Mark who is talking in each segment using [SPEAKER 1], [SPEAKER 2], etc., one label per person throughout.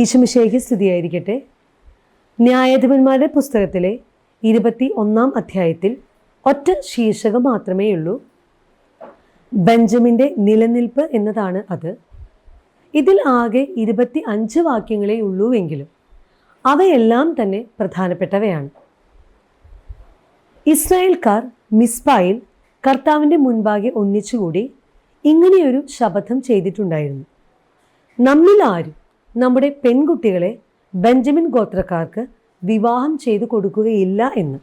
[SPEAKER 1] ഈശുമിശയ്ക്ക് സ്തുതിയായിരിക്കട്ടെ. ന്യായാധിപന്മാരുടെ പുസ്തകത്തിലെ ഇരുപത്തി ഒന്നാം അധ്യായത്തിൽ ഒറ്റ ശീർഷകം മാത്രമേയുള്ളൂ. ബെഞ്ചമിന്റെ നിലനിൽപ്പ് എന്നതാണ് അത്. ഇതിൽ ആകെ ഇരുപത്തി അഞ്ച് വാക്യങ്ങളേ ഉള്ളൂവെങ്കിലും അവയെല്ലാം തന്നെ പ്രധാനപ്പെട്ടവയാണ്. ഇസ്രായേൽക്കാർ മിസ്ബായിൽ കർത്താവിന്റെ മുൻപാകെ ഒന്നിച്ചുകൂടി ഇങ്ങനെയൊരു ശപഥം ചെയ്തിട്ടുണ്ടായിരുന്നു. നമ്മിൽ ആരും നമ്മുടെ പെൺകുട്ടികളെ ബെഞ്ചമിൻ ഗോത്രക്കാർക്ക് വിവാഹം ചെയ്തു കൊടുക്കുകയില്ല എന്ന്.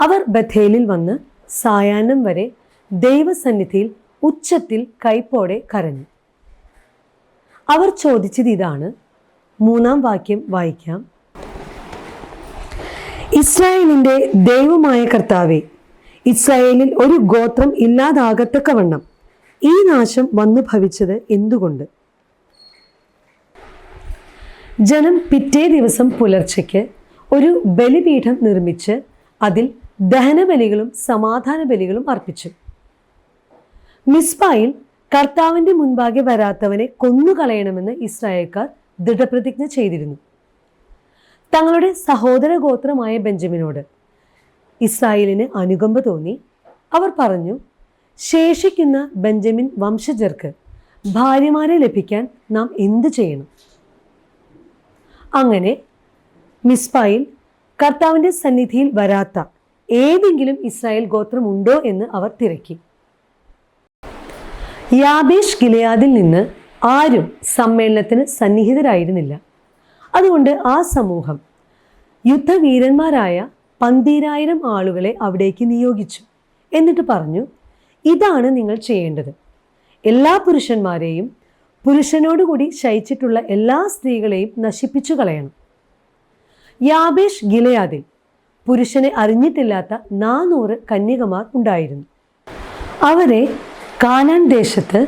[SPEAKER 1] അവർ ബഥേലിൽ വന്ന് സായാഹ്നം വരെ ദൈവസന്നിധിയിൽ ഉച്ചത്തിൽ കൈപ്പോടെ കരഞ്ഞു. അവർ ചോദിച്ചത് ഇതാണ്. മൂന്നാം വാക്യം വായിക്കാം. ഇസ്രായേലിന്റെ ദൈവമായ കർത്താവെ ഇസ്രായേലിൽ ഒരു ഗോത്രം ഇല്ലാതാകത്തക്കവണ്ണം ഈ നാശം വന്നു ഭവിച്ചത് എന്തുകൊണ്ട്? ജനം പിറ്റേ ദിവസം പുലർച്ചയ്ക്ക് ഒരു ബലിപീഠം നിർമ്മിച്ച് അതിൽ ദഹനബലികളും സമാധാന ബലികളും അർപ്പിച്ചു. മിസ്ബായിൽ കർത്താവിന്റെ മുൻപാകെ വരാത്തവനെ കൊന്നുകളയണമെന്ന് ഇസ്രായേൽക്കാർ ദൃഢപ്രതിജ്ഞ ചെയ്തിരുന്നു. തങ്ങളുടെ സഹോദര ഗോത്രമായ ബെഞ്ചമിനോട് ഇസ്രായേലിന് അനുകമ്പ തോന്നി. അവർ പറഞ്ഞു ശേഷിക്കുന്ന ബെഞ്ചമിൻ വംശജർക്ക് ഭാര്യമാരെ ലഭിക്കാൻ നാം എന്തു ചെയ്യണം? അങ്ങനെ മിസ്ബായിൽ കർത്താവിന്റെ സന്നിധിയിൽ വരാത്ത ഏതെങ്കിലും ഇസ്രായേൽ ഗോത്രമുണ്ടോ എന്ന് അവർ തിരക്കി. യാബേഷ് ഗിലയാദിൽ നിന്ന് ആരും സമ്മേളനത്തിന് സന്നിഹിതരായിരുന്നില്ല. അതുകൊണ്ട് ആ സമൂഹം യുദ്ധവീരന്മാരായ പന്തീരായിരം ആളുകളെ അവിടേക്ക് നിയോഗിച്ചു. എന്നിട്ട് പറഞ്ഞു ഇതാണ് നിങ്ങൾ ചെയ്യേണ്ടത്. എല്ലാ പുരുഷന്മാരെയും പുരുഷനോടുകൂടി ശയിച്ചിട്ടുള്ള എല്ലാ സ്ത്രീകളെയും നശിപ്പിച്ചു കളയണം. യാബേഷ് ഗിലയാദിൽ പുരുഷനെ അറിഞ്ഞിട്ടില്ലാത്ത നാനൂറ് കന്യകമാർ ഉണ്ടായിരുന്നു. അവരെ കാനാൻ ദേശത്ത്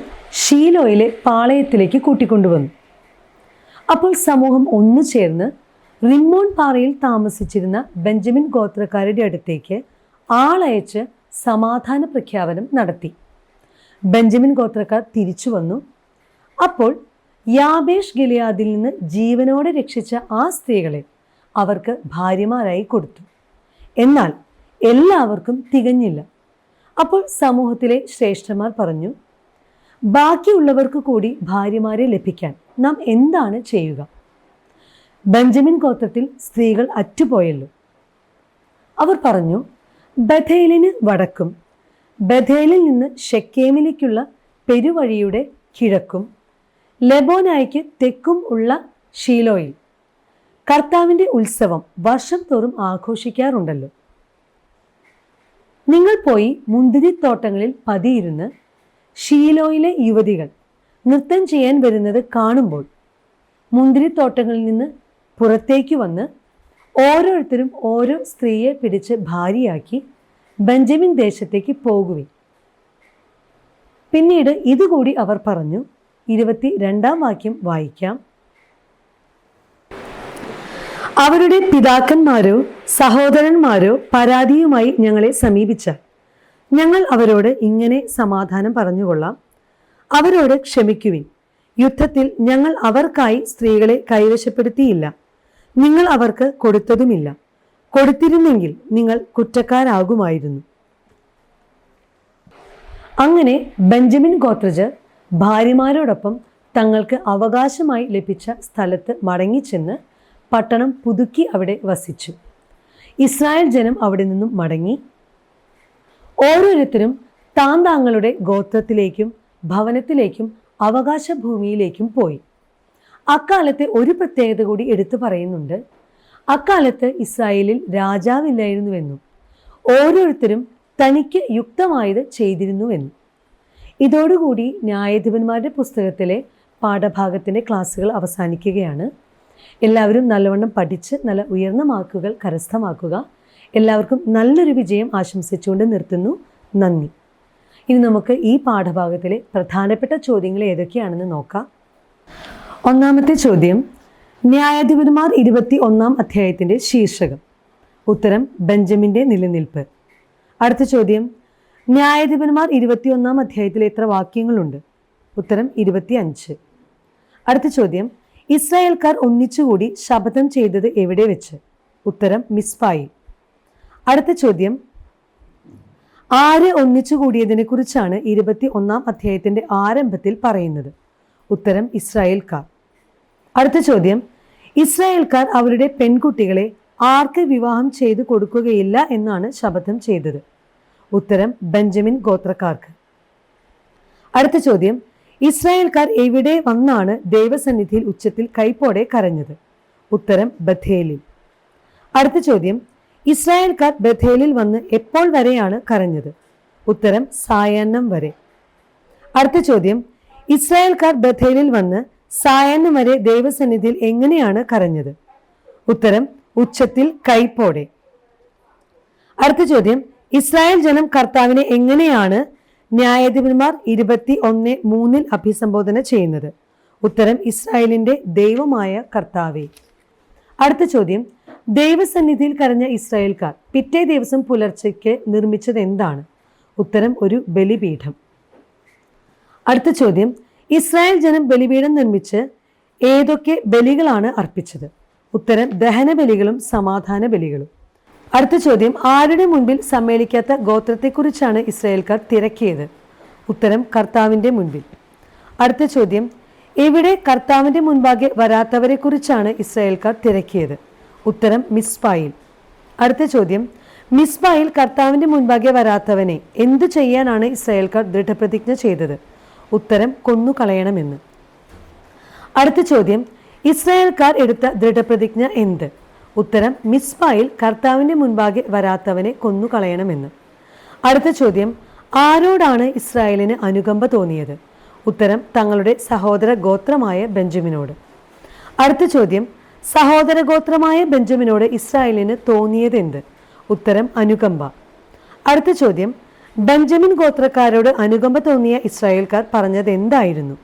[SPEAKER 1] ഷീലോയിലെ പാളയത്തിലേക്ക് കൂട്ടിക്കൊണ്ടുവന്നു. അപ്പോൾ സമൂഹം ഒന്നു ചേർന്ന് റിമ്മോൺ പാറയിൽ താമസിച്ചിരുന്ന ബെഞ്ചമിൻ ഗോത്രക്കാരുടെ അടുത്തേക്ക് ആളയച്ച് സമാധാന പ്രഖ്യാപനം നടത്തി. ബെഞ്ചമിൻ ഗോത്രക്കാർ തിരിച്ചു വന്നു. അപ്പോൾ യാബേഷ് ഗിലിയാദിൽ നിന്ന് ജീവനോടെ രക്ഷിച്ച ആ സ്ത്രീകളെ അവർക്ക് ഭാര്യമാരായി കൊടുത്തു. എന്നാൽ എല്ലാവർക്കും തികഞ്ഞില്ല. അപ്പോൾ സമൂഹത്തിലെ ശ്രേഷ്ഠന്മാർ പറഞ്ഞു ബാക്കിയുള്ളവർക്ക് കൂടി ഭാര്യമാരെ ലഭിക്കാൻ നാം എന്താണ് ചെയ്യുക? ബെഞ്ചമിൻ ഗോത്രത്തിൽ സ്ത്രീകൾ അറ്റുപോയല്ലോ. അവർ പറഞ്ഞു ബഥേലിന് വടക്കും ബഥേലിൽ നിന്ന് ഷെക്കേമിലേക്കുള്ള പെരുവഴിയുടെ കിഴക്കും ലെബോനായ്ക്ക് തെക്കും ഉള്ള ഷീലോയിൽ. കർത്താവിന്റെ ഉത്സവം വർഷം തോറും ആഘോഷിക്കാറുണ്ടല്ലോ. നിങ്ങൾ പോയി മുന്തിരിത്തോട്ടങ്ങളിൽ പതിയിരുന്ന് ഷീലോയിലെ യുവതികൾ നൃത്തം ചെയ്യാൻ വരുന്നത് കാണുമ്പോൾ മുന്തിരിത്തോട്ടങ്ങളിൽ നിന്ന് പുറത്തേക്ക് വന്ന് ഓരോരുത്തരും ഓരോ സ്ത്രീയെ പിടിച്ച് ഭാര്യയാക്കി ബെഞ്ചമിൻ ദേശത്തേക്ക് പോകുവിൻ. പിന്നീട് ഇതുകൂടി അവർ പറഞ്ഞു ഇരുപത്തി രണ്ടാം വാക്യം വായിക്കാം. അവരുടെ പിതാക്കന്മാരോ സഹോദരന്മാരോ പരാതിയുമായി ഞങ്ങളെ സമീപിച്ച. ഞങ്ങൾ അവരോട് ഇങ്ങനെ സമാധാനം പറഞ്ഞുകൊള്ളാം. അവരോട് ക്ഷമിക്കുവിൻ. യുദ്ധത്തിൽ ഞങ്ങൾ അവർക്കായി സ്ത്രീകളെ കൈവശപ്പെടുത്തിയില്ല. നിങ്ങൾ അവർക്ക് കൊടുത്തതുമില്ല. കൊടുത്തിരുന്നെങ്കിൽ നിങ്ങൾ കുറ്റക്കാരാകുമായിരുന്നു. അങ്ങനെ ബെഞ്ചമിൻ ഗോത്രജർ ഭാര്യമാരോടൊപ്പം തങ്ങൾക്ക് അവകാശമായി ലഭിച്ച സ്ഥലത്ത് മടങ്ങിച്ചെന്ന് പട്ടണം പുതുക്കി അവിടെ വസിച്ചു. ഇസ്രായേൽ ജനം അവിടെ നിന്നും മടങ്ങി. ഓരോരുത്തരും താൻ താങ്കളുടെ ഗോത്രത്തിലേക്കും ഭവനത്തിലേക്കും അവകാശ ഭൂമിയിലേക്കും പോയി. അക്കാലത്തെ ഒരു പ്രത്യേകത കൂടി എടുത്തു പറയുന്നുണ്ട്. അക്കാലത്ത് ഇസ്രായേലിൽ രാജാവില്ലായിരുന്നുവെന്നും ഓരോരുത്തരും തനിക്ക് യുക്തമായത് ചെയ്തിരുന്നുവെന്നും. ഇതോടുകൂടി ന്യായാധിപന്മാരുടെ പുസ്തകത്തിലെ പാഠഭാഗത്തിന്റെ ക്ലാസ്സുകൾ അവസാനിക്കുകയാണ്. എല്ലാവരും നല്ലവണ്ണം പഠിച്ച് നല്ല ഉയർന്ന മാർക്കുകൾ കരസ്ഥമാക്കുക. എല്ലാവർക്കും നല്ലൊരു വിജയം ആശംസിച്ചുകൊണ്ട് നിർത്തുന്നു. നന്ദി. ഇനി നമുക്ക് ഈ പാഠഭാഗത്തിലെ പ്രധാനപ്പെട്ട ചോദ്യങ്ങൾ ഏതൊക്കെയാണെന്ന് നോക്കാം. ഒന്നാമത്തെ ചോദ്യം. ന്യായാധിപന്മാർ ഇരുപത്തി ഒന്നാം അധ്യായത്തിന്റെ ശീർഷകം. ഉത്തരം ബെഞ്ചമിന്റെ നിലനിൽപ്പ്. അടുത്ത ചോദ്യം. ന്യായാധിപന്മാർ ഇരുപത്തിയൊന്നാം അധ്യായത്തിൽ എത്ര വാക്യങ്ങളുണ്ട്. ഉത്തരം ഇരുപത്തി അഞ്ച് അടുത്ത ചോദ്യം ഇസ്രായേൽക്കാർ ഒന്നിച്ചുകൂടി ശപഥം ചെയ്തത് എവിടെ വെച്ച്? ഉത്തരം മിസ്ഫായി അടുത്ത ചോദ്യം ആര് ഒന്നിച്ചു കൂടിയതിനെ കുറിച്ചാണ് ഇരുപത്തി ഒന്നാം അധ്യായത്തിന്റെ ആരംഭത്തിൽ പറയുന്നത്? ഉത്തരം ഇസ്രായേൽക്കാർ. അടുത്ത ചോദ്യം ഇസ്രായേൽക്കാർ അവരുടെ പെൺകുട്ടികളെ ആർക്ക് വിവാഹം ചെയ്തു കൊടുക്കുകയില്ല എന്നാണ് ശപഥം ചെയ്തത്? ഉത്തരം ബെഞ്ചമിൻ ഗോത്രക്കാർക്ക്. അടുത്ത ചോദ്യം ഇസ്രായേൽക്കാർ എവിടെ വന്നാണ് ദൈവസന്നിധിയിൽ ഉച്ചത്തിൽ കൈപ്പോടെ കരഞ്ഞത്? ഉത്തരം ബഥേലിൽ. അടുത്ത ചോദ്യം ഇസ്രായേൽക്കാർ ബഥേലിൽ വന്ന് എപ്പോൾ വരെയാണ് കരഞ്ഞത്? ഉത്തരം സായാഹ്നം വരെ. അടുത്ത ചോദ്യം ഇസ്രായേൽക്കാർ ബഥേലിൽ വന്ന് സായാഹ്നം വരെ ദൈവസന്നിധിയിൽ എങ്ങനെയാണ് കരഞ്ഞത്? ഉത്തരം ഉച്ചത്തിൽ കൈപ്പോടെ. അടുത്ത ചോദ്യം ഇസ്രായേൽ ജനം കർത്താവിനെ എങ്ങനെയാണ് ന്യായാധിപന്മാർ ഇരുപത്തി ഒന്ന് മൂന്നിൽ അഭിസംബോധന ചെയ്യുന്നത്? ഉത്തരം ഇസ്രായേലിന്റെ ദൈവമായ കർത്താവെ. അടുത്ത ചോദ്യം ദൈവസന്നിധിയിൽ കരഞ്ഞ ഇസ്രായേൽക്കാർ പിറ്റേ ദിവസം പുലർച്ചയ്ക്ക് നിർമ്മിച്ചത് എന്താണ്? ഉത്തരം ഒരു ബലിപീഠം. അടുത്ത ചോദ്യം ഇസ്രായേൽ ജനം ബലിപീഠം നിർമ്മിച്ച് ഏതൊക്കെ ബലികളാണ് അർപ്പിച്ചത്? ഉത്തരം ദഹന ബലികളും സമാധാന ബലികളും അടുത്ത ചോദ്യം ആരുടെ മുൻപിൽ സമ്മേളിക്കാത്ത ഗോത്രത്തെക്കുറിച്ചാണ് ഇസ്രായേൽക്കാർ തിരക്കിയത്? ഉത്തരം കർത്താവിന്റെ മുൻപിൽ. അടുത്ത ചോദ്യം എവിടെ കർത്താവിന്റെ മുൻപാകെ വരാത്തവരെക്കുറിച്ചാണ് ഇസ്രായേൽക്കാർ തിരക്കിയത്? ഉത്തരം മിസ്ബായിൽ അടുത്ത ചോദ്യം മിസ്ബായിൽ കർത്താവിന്റെ മുൻപാകെ വരാത്തവനെ എന്തു ചെയ്യാനാണ് ഇസ്രായേൽക്കാർ ദൃഢപ്രതിജ്ഞ ചെയ്തത്? ഉത്തരം കൊന്നുകളയണമെന്ന്. അടുത്ത ചോദ്യം ഇസ്രായേൽക്കാർ എടുത്ത ദൃഢപ്രതിജ്ഞ എന്ത്? ഉത്തരം മിസ്ബായിൽ കർത്താവിന്റെ മുൻപാകെ വരാത്തവനെ കൊന്നുകളയണമെന്ന്. അടുത്ത ചോദ്യം ആരോടാണ് ഇസ്രായേലിന് അനുകമ്പ തോന്നിയത്? ഉത്തരം തങ്ങളുടെ സഹോദര ഗോത്രമായ ബെഞ്ചമിനോട്. അടുത്ത ചോദ്യം സഹോദര ഗോത്രമായ ബെഞ്ചമിനോട് ഇസ്രായേലിന് തോന്നിയത് എന്ത് ഉത്തരം അനുകമ്പ. അടുത്ത ചോദ്യം ബെഞ്ചമിൻ ഗോത്രക്കാരോട് അനുകമ്പ തോന്നിയ ഇസ്രായേൽക്കാർ പറഞ്ഞത് എന്തായിരുന്നു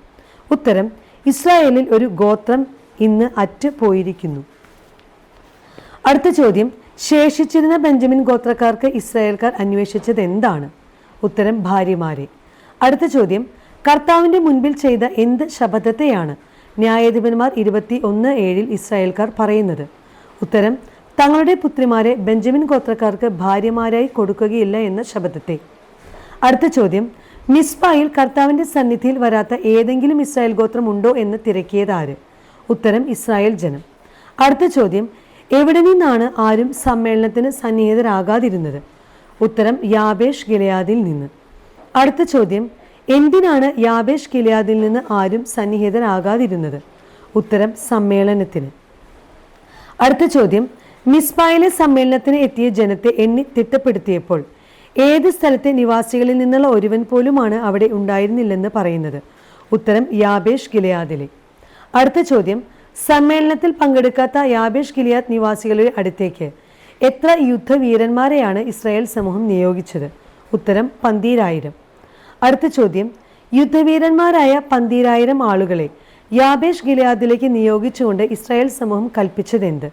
[SPEAKER 1] ഉത്തരം ഇസ്രായേലിൽ ഒരു ഗോത്രം ഇന്ന് അറ്റ് പോയിരിക്കുന്നു. അടുത്ത ചോദ്യം. ശേഷിച്ചിരുന്ന ബെഞ്ചമിൻ ഗോത്രക്കാർക്ക് ഇസ്രായേൽക്കാർ അന്വേഷിച്ചത് എന്താണ്? ഉത്തരം ഭാര്യമാരെ. അടുത്ത ചോദ്യം. കർത്താവിന്റെ മുൻപിൽ ചെയ്ത എന്ത് ശപഥത്തെയാണ് ന്യായാധിപന്മാർ ഇരുപത്തി ഒന്ന് ഏഴിൽ ഇസ്രായേൽക്കാർ പറയുന്നത്? ഉത്തരം തങ്ങളുടെ പുത്രിമാരെ ബെഞ്ചമിൻ ഗോത്രക്കാർക്ക് ഭാര്യമാരായി കൊടുക്കുകയില്ല എന്ന ശബ്ദത്തെ അടുത്ത ചോദ്യം. മിസ്ബായിൽ കർത്താവിന്റെ സന്നിധിയിൽ വരാത്ത ഏതെങ്കിലും ഇസ്രായേൽ ഗോത്രമുണ്ടോ എന്ന് തിരക്കിയത് ആര്? ഉത്തരം ഇസ്രായേൽ ജനം. അടുത്ത ചോദ്യം. എവിടെ നിന്നാണ് ആരും സമ്മേളനത്തിന് സന്നിഹിതരാകാതിരുന്നത്? ഉത്തരം യാബേഷ് ഗിലയാദിൽ നിന്ന്. അടുത്ത ചോദ്യം എന്തിനാണ് യാബേഷ് ഗിലയാദിൽ നിന്ന് ആരും സന്നിഹിതരാകാതിരുന്നത്? ഉത്തരം സമ്മേളനത്തിന്. അടുത്ത ചോദ്യം മിസ്ബായിലെ സമ്മേളനത്തിന് എത്തിയ ജനത്തെ എണ്ണി തിട്ടപ്പെടുത്തിയപ്പോൾ ഏത് സ്ഥലത്തെ നിവാസികളിൽ നിന്നുള്ള ഒരുവൻ പോലുമാണ് അവിടെ ഉണ്ടായിരുന്നില്ലെന്ന് പറയുന്നത്? ഉത്തരം യാബേഷ് ഗിലയാദിലെ. അടുത്ത ചോദ്യം സമ്മേളനത്തിൽ പങ്കെടുക്കാത്ത യാബേഷ് ഗിലിയാദ് നിവാസികളുടെ അടുത്തേക്ക് എത്ര യുദ്ധവീരന്മാരെയാണ് ഇസ്രായേൽ സമൂഹം നിയോഗിച്ചത്? ഉത്തരം പന്തീരായിരം. അടുത്ത ചോദ്യം യുദ്ധവീരന്മാരായ പന്തീരായിരം ആളുകളെ യാബേഷ് ഗിലിയാദിലേക്ക് നിയോഗിച്ചുകൊണ്ട് ഇസ്രായേൽ സമൂഹം കൽപ്പിച്ചതെന്ത്?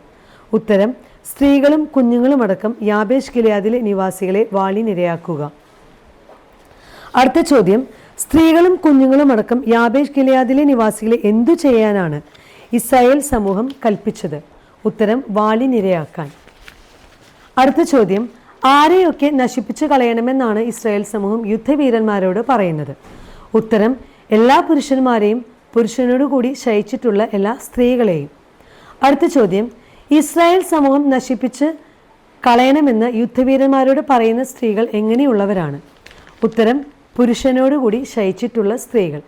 [SPEAKER 1] ഉത്തരം സ്ത്രീകളും കുഞ്ഞുങ്ങളുമടക്കം യാബേഷ് ഗിലിയാദിലെ നിവാസികളെ വാളിനിരയാക്കുക അടുത്ത ചോദ്യം സ്ത്രീകളും കുഞ്ഞുങ്ങളും അടക്കം യാബേഷ് ഗിലയാദിലെ നിവാസികളെ എന്തു ചെയ്യാനാണ് ഇസ്രായേൽ സമൂഹം കൽപ്പിച്ചത്. ഉത്തരം വാളിനിരയാക്കാൻ അടുത്ത ചോദ്യം ആരെയൊക്കെ നശിപ്പിച്ചു കളയണമെന്നാണ് ഇസ്രായേൽ സമൂഹം യുദ്ധവീരന്മാരോട് പറയുന്നത്. ഉത്തരം എല്ലാ പുരുഷന്മാരെയും പുരുഷനോടുകൂടി ശയിച്ചിട്ടുള്ള എല്ലാ സ്ത്രീകളെയും. അടുത്ത ചോദ്യം ഇസ്രായേൽ സമൂഹം നശിപ്പിച്ച് കളയണമെന്ന് യുദ്ധവീരന്മാരോട് പറയുന്ന സ്ത്രീകൾ എങ്ങനെയുള്ളവരാണ്? ഉത്തരം പുരുഷനോടുകൂടി ശയിച്ചിട്ടുള്ള സ്ത്രീകൾ.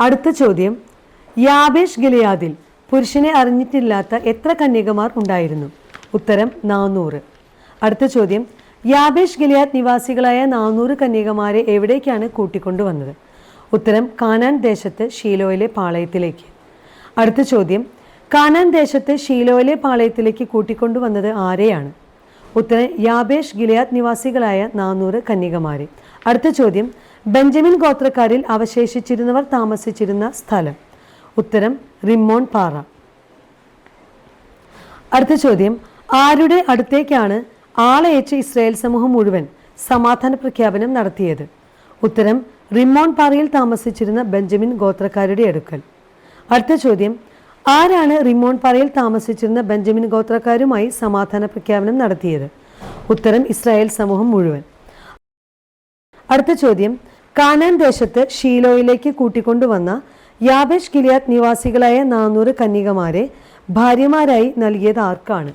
[SPEAKER 1] അടുത്ത ചോദ്യം യാബേഷ് ഗിലയാദിൽ പുരുഷനെ അറിഞ്ഞിട്ടില്ലാത്ത എത്ര കന്യകമാർ ഉണ്ടായിരുന്നു? ഉത്തരം നാനൂറ്. അടുത്ത ചോദ്യം യാബേഷ് ഗിലയാദ് നിവാസികളായ നാനൂറ് കന്യകമാരെ എവിടേക്കാണ് കൂട്ടിക്കൊണ്ടുവന്നത്? ഉത്തരം കാനാൻ ദേശത്ത് ഷീലോയിലെ പാളയത്തിലേക്ക്. അടുത്ത ചോദ്യം കാനാൻ ദേശത്ത് ഷീലോയിലെ പാളയത്തിലേക്ക് കൂട്ടിക്കൊണ്ടുവന്നത് ആരെയാണ്? ഉത്തരം യാബേഷ് ഗിലയാദ് നിവാസികളായ നാനൂറ് കന്യകമാരെ. അടുത്ത ചോദ്യം ബെഞ്ചമിൻ ഗോത്രക്കാരിൽ അവശേഷിച്ചിരുന്നവർ താമസിച്ചിരുന്ന സ്ഥലം. ഉത്തരം റിമോൺ പാറ. അടുത്ത ചോദ്യം ആരുടെ അടുത്തേക്കാണ് ആളയച്ച് ഇസ്രായേൽ സമൂഹം മുഴുവൻ സമാധാന പ്രഖ്യാപനം നടത്തിയത്? ഉത്തരം റിമോൺ പാറയിൽ താമസിച്ചിരുന്ന ബെഞ്ചമിൻ ഗോത്രക്കാരുടെ അടുക്കൽ. അടുത്ത ചോദ്യം ആരാണ് റിമോൺ പാറയിൽ താമസിച്ചിരുന്ന ബെഞ്ചമിൻ ഗോത്രക്കാരുമായി സമാധാന പ്രഖ്യാപനം നടത്തിയത്? ഉത്തരം ഇസ്രായേൽ സമൂഹം മുഴുവൻ. അടുത്ത ചോദ്യം കാനാൻ ദേശത്ത് ഷീലോയിലേക്ക് കൂട്ടിക്കൊണ്ടുവന്ന യാബേഷ് കിലിയാത്ത് നിവാസികളായ നാനൂറ് കന്യകമാരെ ഭാര്യമാരായി നൽകിയത് ആർക്കാണ്?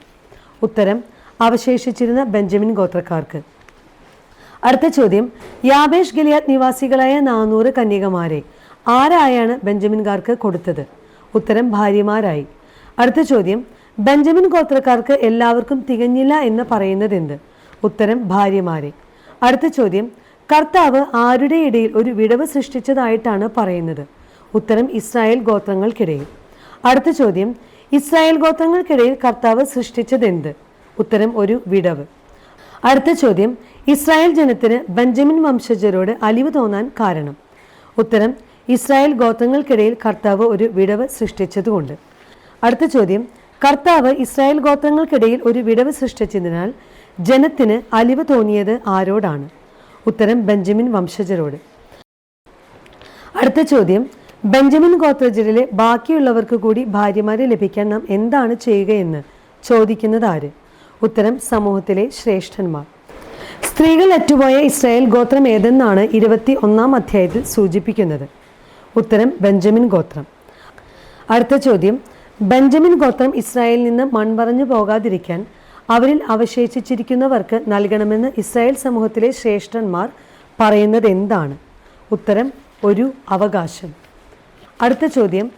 [SPEAKER 1] ഉത്തരം അവശേഷിച്ചിരുന്ന ബെഞ്ചമിൻ ഗോത്രക്കാർക്ക്. അടുത്ത ചോദ്യം യാബേഷ് ഗിലിയാത്ത് നിവാസികളായ നാനൂറ് കന്യകമാരെ ആരായാണ് ബെഞ്ചമിൻകാർക്ക് കൊടുത്തത്? ഉത്തരം ഭാര്യമാരായി. അടുത്ത ചോദ്യം ബെഞ്ചമിൻ ഗോത്രക്കാർക്ക് എല്ലാവർക്കും തികഞ്ഞില്ല എന്ന് പറയുന്നത് എന്ത്? ഉത്തരം ഭാര്യമാരെ. അടുത്ത ചോദ്യം കർത്താവ് ആരുടെ ഇടയിൽ ഒരു വിടവ് സൃഷ്ടിച്ചതായിട്ടാണ് പറയുന്നത്? ഉത്തരം ഇസ്രായേൽ ഗോത്രങ്ങൾക്കിടയിൽ. അടുത്ത ചോദ്യം ഇസ്രായേൽ ഗോത്രങ്ങൾക്കിടയിൽ കർത്താവ് സൃഷ്ടിച്ചത് എന്ത് ഉത്തരം ഒരു വിടവ്. അടുത്ത ചോദ്യം ഇസ്രായേൽ ജനത്തിന് ബെഞ്ചമിൻ വംശജരോട് അലിവ് തോന്നാൻ കാരണം. ഉത്തരം ഇസ്രായേൽ ഗോത്രങ്ങൾക്കിടയിൽ കർത്താവ് ഒരു വിടവ് സൃഷ്ടിച്ചതുകൊണ്ട്. അടുത്ത ചോദ്യം കർത്താവ് ഇസ്രായേൽ ഗോത്രങ്ങൾക്കിടയിൽ ഒരു വിടവ് സൃഷ്ടിച്ചതിനാൽ ജനത്തിന് അലിവ് തോന്നിയത് ആരോടാണ്? ഉത്തരം ബെഞ്ചമിൻ വംശജരോട്. അടുത്ത ചോദ്യം ബെഞ്ചമിൻ ഗോത്രജരിലെ ബാക്കിയുള്ളവർക്ക് കൂടി ഭാര്യമാരെ ലഭിക്കാൻ നാം എന്താണ് ചെയ്യുകയെന്ന് ചോദിക്കുന്നത് ആര്? ഉത്തരം സമൂഹത്തിലെ ശ്രേഷ്ഠന്മാർ. സ്ത്രീകൾ അറ്റുപോയ ഇസ്രായേൽ ഗോത്രം ഏതെന്നാണ് ഇരുപത്തി ഒന്നാം അധ്യായത്തിൽ സൂചിപ്പിക്കുന്നത്? ഉത്തരം ബെഞ്ചമിൻ ഗോത്രം. അടുത്ത ചോദ്യം. ബെഞ്ചമിൻ ഗോത്രം ഇസ്രായേലിൽ നിന്ന് മൺപറഞ്ഞു പോകാതിരിക്കാൻ അവരിൽ അവശേഷിച്ചിരിക്കുന്നവർക്ക് നൽകണമെന്ന് ഇസ്രായേൽ സമൂഹത്തിലെ ശ്രേഷ്ഠന്മാർ പറയുന്നത് എന്താണ്? ഉത്തരം ഒരു അവകാശം. അടുത്ത ചോദ്യം.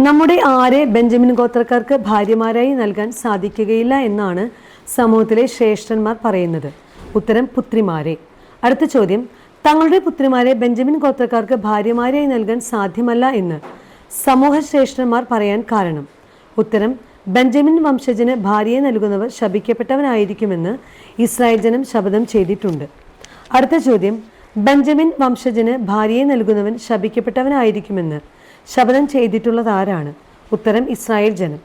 [SPEAKER 1] നമ്മുടെ ആരെ ബെഞ്ചമിൻ ഗോത്രക്കാർക്ക് ഭാര്യമാരായി നൽകാൻ സാധിക്കുകയില്ല എന്നാണ് സമൂഹത്തിലെ ശ്രേഷ്ഠന്മാർ പറയുന്നത്. ഉത്തരം പുത്രിമാരെ. അടുത്ത ചോദ്യം. തങ്ങളുടെ പുത്രിമാരെ ബെഞ്ചമിൻ ഗോത്രക്കാർക്ക് ഭാര്യമാരായി നൽകാൻ സാധ്യമല്ല എന്ന് സമൂഹ ശ്രേഷ്ഠന്മാർ പറയാൻ കാരണം. ഉത്തരം. ബെഞ്ചമിൻ വംശജന് ഭാര്യയെ നൽകുന്നവർ ശപിക്കപ്പെട്ടവനായിരിക്കുമെന്ന് ഇസ്രായേൽ ജനം ശപഥം ചെയ്തിട്ടുണ്ട്. അടുത്ത ചോദ്യം. ബെഞ്ചമിൻ വംശജന് ഭാര്യയെ നൽകുന്നവൻ ശപിക്കപ്പെട്ടവനായിരിക്കുമെന്ന് ശപഥം ചെയ്തിട്ടുള്ളത് ആരാണ് ഉത്തരം ഇസ്രായേൽ ജനം.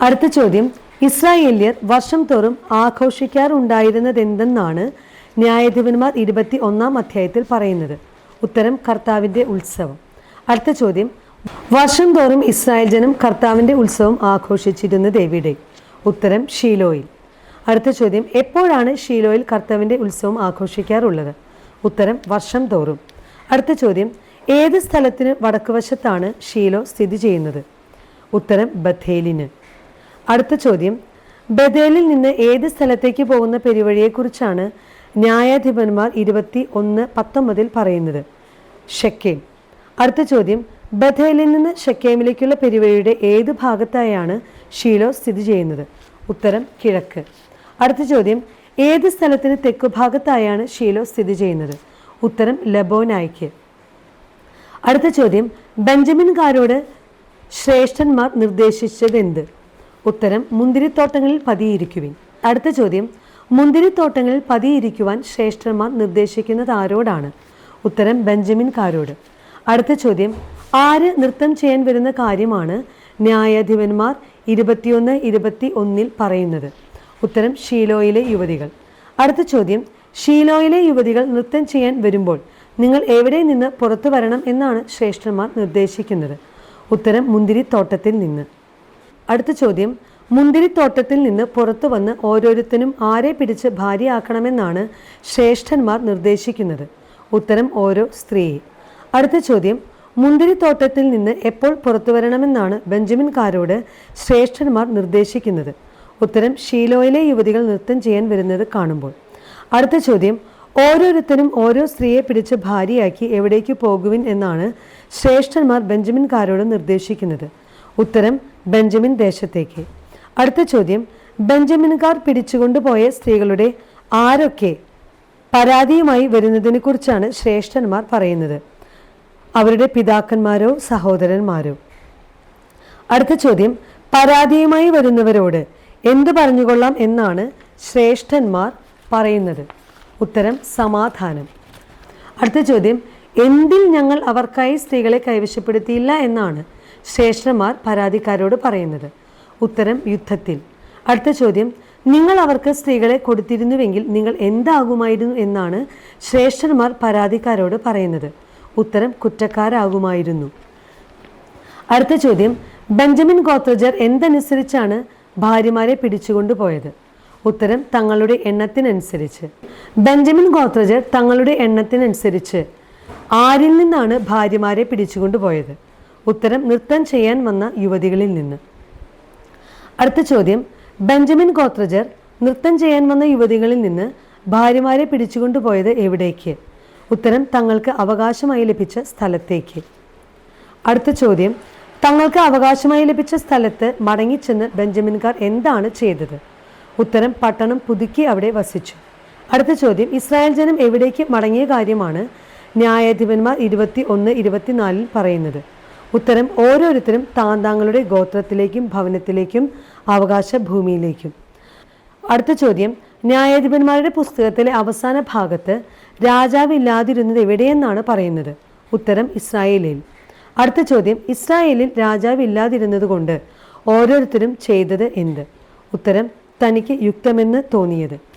[SPEAKER 1] അടുത്ത ചോദ്യം ഇസ്രായേല്യർ വർഷം തോറും ആഘോഷിക്കാറുണ്ടായിരുന്നതെന്തെന്നാണ് ന്യായാധിപന്മാർ ഇരുപത്തി ഒന്നാം അധ്യായത്തിൽ പറയുന്നത്? ഉത്തരം കർത്താവിന്റെ ഉത്സവം. അടുത്ത ചോദ്യം വർഷം തോറും ഇസ്രായേൽ ജനം കർത്താവിന്റെ ഉത്സവം ആഘോഷിച്ചിരുന്നത് എവിടെ? ഉത്തരം ഷീലോയിൽ അടുത്ത ചോദ്യം എപ്പോഴാണ് ഷീലോയിൽ കർത്താവിന്റെ ഉത്സവം ആഘോഷിക്കാറുള്ളത്? ഉത്തരം വർഷം തോറും. അടുത്ത ചോദ്യം ഏത് സ്ഥലത്തിന് വടക്കുവശത്താണ് ഷീലോ സ്ഥിതി ചെയ്യുന്നത്? ഉത്തരം ബഥേലിന്. അടുത്ത ചോദ്യം. ബഥേലിൽ നിന്ന് ഏത് സ്ഥലത്തേക്ക് പോകുന്ന പെരുവഴിയെക്കുറിച്ചാണ് ന്യായാധിപന്മാർ ഇരുപത്തി ഒന്ന് പത്തൊമ്പതിൽ പറയുന്നത്? ഷെക്കേം. അടുത്ത ചോദ്യം. ബഥേലിൽ നിന്ന് ഷെക്കേമിലേക്കുള്ള പെരുവഴിയുടെ ഏത് ഭാഗത്തായാണ് ഷീലോ സ്ഥിതി ചെയ്യുന്നത്? ഉത്തരം കിഴക്ക്. അടുത്ത ചോദ്യം. ഏത് സ്ഥലത്തിന് തെക്കു ഭാഗത്തായാണ് ഷീലോ സ്ഥിതി ചെയ്യുന്നത്? ഉത്തരം ലബോനായ്ക്ക്. അടുത്ത ചോദ്യം ബെഞ്ചമിൻകാരോട് ശ്രേഷ്ഠന്മാർ നിർദ്ദേശിച്ചത് എന്ത് ഉത്തരം മുന്തിരിത്തോട്ടങ്ങളിൽ പതിയിരിക്കുവിൻ. അടുത്ത ചോദ്യം മുന്തിരിത്തോട്ടങ്ങളിൽ പതിയിരിക്കുവാൻ ശ്രേഷ്ഠന്മാർ നിർദ്ദേശിക്കുന്നത് ആരോടാണ്? ഉത്തരം ബെഞ്ചമിൻകാരോട്. അടുത്ത ചോദ്യം ആര് നൃത്തം ചെയ്യാൻ വരുന്ന കാര്യമാണ് ന്യായാധിപന്മാർ ഇരുപത്തിയൊന്ന് ഇരുപത്തി ഒന്നിൽ പറയുന്നത്? ഉത്തരം ഷീലോയിലെ യുവതികൾ. അടുത്ത ചോദ്യം ഷീലോയിലെ യുവതികൾ നൃത്തം ചെയ്യാൻ വരുമ്പോൾ നിങ്ങൾ എവിടെ നിന്ന് പുറത്തു വരണം എന്നാണ് ശ്രേഷ്ഠന്മാർ നിർദ്ദേശിക്കുന്നത്. ഉത്തരം മുന്തിരിത്തോട്ടത്തിൽ നിന്ന്. അടുത്ത ചോദ്യം മുന്തിരിത്തോട്ടത്തിൽ നിന്ന് പുറത്തു വന്ന് ഓരോരുത്തരും ആരെ പിടിച്ച് ഭാര്യയാക്കണമെന്നാണ് ശ്രേഷ്ഠന്മാർ നിർദ്ദേശിക്കുന്നത്. ഉത്തരം ഓരോ സ്ത്രീയെ അടുത്ത ചോദ്യം മുന്തിരിത്തോട്ടത്തിൽ നിന്ന് എപ്പോൾ പുറത്തു വരണമെന്നാണ് ബെഞ്ചമിൻകാരോട് ശ്രേഷ്ഠന്മാർ നിർദ്ദേശിക്കുന്നത്. ഉത്തരം ഷീലോയിലെ യുവതികൾ നൃത്തം ചെയ്യാൻ വരുന്നത് കാണുമ്പോൾ. അടുത്ത ചോദ്യം ഓരോരുത്തരും ഓരോ സ്ത്രീയെ പിടിച്ച് ഭാര്യയാക്കി എവിടേക്ക് പോകുവിൻ എന്നാണ് ശ്രേഷ്ഠന്മാർ ബെഞ്ചമിൻകാരോട് നിർദ്ദേശിക്കുന്നത്. ഉത്തരം ബെഞ്ചമിൻ ദേശത്തേക്ക്. അടുത്ത ചോദ്യം ബെഞ്ചമിൻകാർ പിടിച്ചുകൊണ്ടുപോയ സ്ത്രീകളുടെ ആരൊക്കെ പരാതിയുമായി വരുന്നതിനെക്കുറിച്ചാണ് ശ്രേഷ്ഠന്മാർ പറയുന്നത്. അവരുടെ പിതാക്കന്മാരോ സഹോദരന്മാരോ. അടുത്ത ചോദ്യം പരാതിയുമായി വരുന്നവരോട് എന്തു പറഞ്ഞുകൊള്ളാം എന്നാണ് ശ്രേഷ്ഠന്മാർ പറയുന്നത്. ഉത്തരം സമാധാനം. അടുത്ത ചോദ്യം എന്തിൽ ഞങ്ങൾ അവർക്കായി സ്ത്രീകളെ കൈവശപ്പെടുത്തിയില്ല എന്നാണ് ശ്രേഷ്ഠന്മാർ പരാതിക്കാരോട് പറയുന്നത്. ഉത്തരം യുദ്ധത്തിൽ. അടുത്ത ചോദ്യം നിങ്ങൾ അവർക്ക് സ്ത്രീകളെ കൊടുത്തിരുന്നുവെങ്കിൽ നിങ്ങൾ എന്താകുമായിരുന്നു എന്നാണ് ശ്രേഷ്ഠന്മാർ പരാതിക്കാരോട് പറയുന്നത്. ഉത്തരം കുറ്റക്കാരാകുമായിരുന്നു. അടുത്ത ചോദ്യം ബെഞ്ചമിൻ ഗോത്രജർ എന്തനുസരിച്ചാണ് ഭാര്യമാരെ പിടിച്ചുകൊണ്ടുപോയത്? ഉത്തരം തങ്ങളുടെ എണ്ണത്തിനനുസരിച്ച്. ബെഞ്ചമിൻ ഗോത്രജർ തങ്ങളുടെ എണ്ണത്തിനനുസരിച്ച് ആരിൽ നിന്നാണ് ഭാര്യമാരെ പിടിച്ചുകൊണ്ടുപോയത്? ഉത്തരം നൃത്തം ചെയ്യാൻ വന്ന യുവതികളിൽ നിന്ന്. അടുത്ത ചോദ്യം. ബെഞ്ചമിൻ ഗോത്രജർ നൃത്തം ചെയ്യാൻ വന്ന യുവതികളിൽ നിന്ന് ഭാര്യമാരെ പിടിച്ചുകൊണ്ടുപോയത് എവിടേക്ക്? ഉത്തരം തങ്ങൾക്ക് അവകാശമായി ലഭിച്ച സ്ഥലത്തേക്ക്. അടുത്ത ചോദ്യം. തങ്ങൾക്ക് അവകാശമായി ലഭിച്ച സ്ഥലത്ത് മടങ്ങിച്ചെന്ന് ബെഞ്ചമിൻകാർ എന്താണ് ചെയ്തത്? ഉത്തരം പട്ടണം പുതുക്കി അവിടെ വസിച്ചു. അടുത്ത ചോദ്യം ഇസ്രായേൽ ജനം എവിടേക്ക് മടങ്ങിയ കാര്യമാണ് ന്യായാധിപന്മാർ ഇരുപത്തി ഒന്ന് ഇരുപത്തിനാലിൽ പറയുന്നത്. ഉത്തരം ഓരോരുത്തരും താന്താങ്ങളുടെ ഗോത്രത്തിലേക്കും ഭവനത്തിലേക്കും അവകാശ ഭൂമിയിലേക്കും അടുത്ത ചോദ്യം ന്യായാധിപന്മാരുടെ പുസ്തകത്തിലെ അവസാന ഭാഗത്ത് രാജാവ് ഇല്ലാതിരുന്നത് എവിടെയെന്നാണ് പറയുന്നത്? ഉത്തരം ഇസ്രായേലിൽ. അടുത്ത ചോദ്യം ഇസ്രായേലിൽ രാജാവ് ഇല്ലാതിരുന്നത് കൊണ്ട് ഓരോരുത്തരും ചെയ്തത് എന്ത്? ഉത്തരം തനിക്ക് യുക്തമെന്ന് തോന്നിയത്.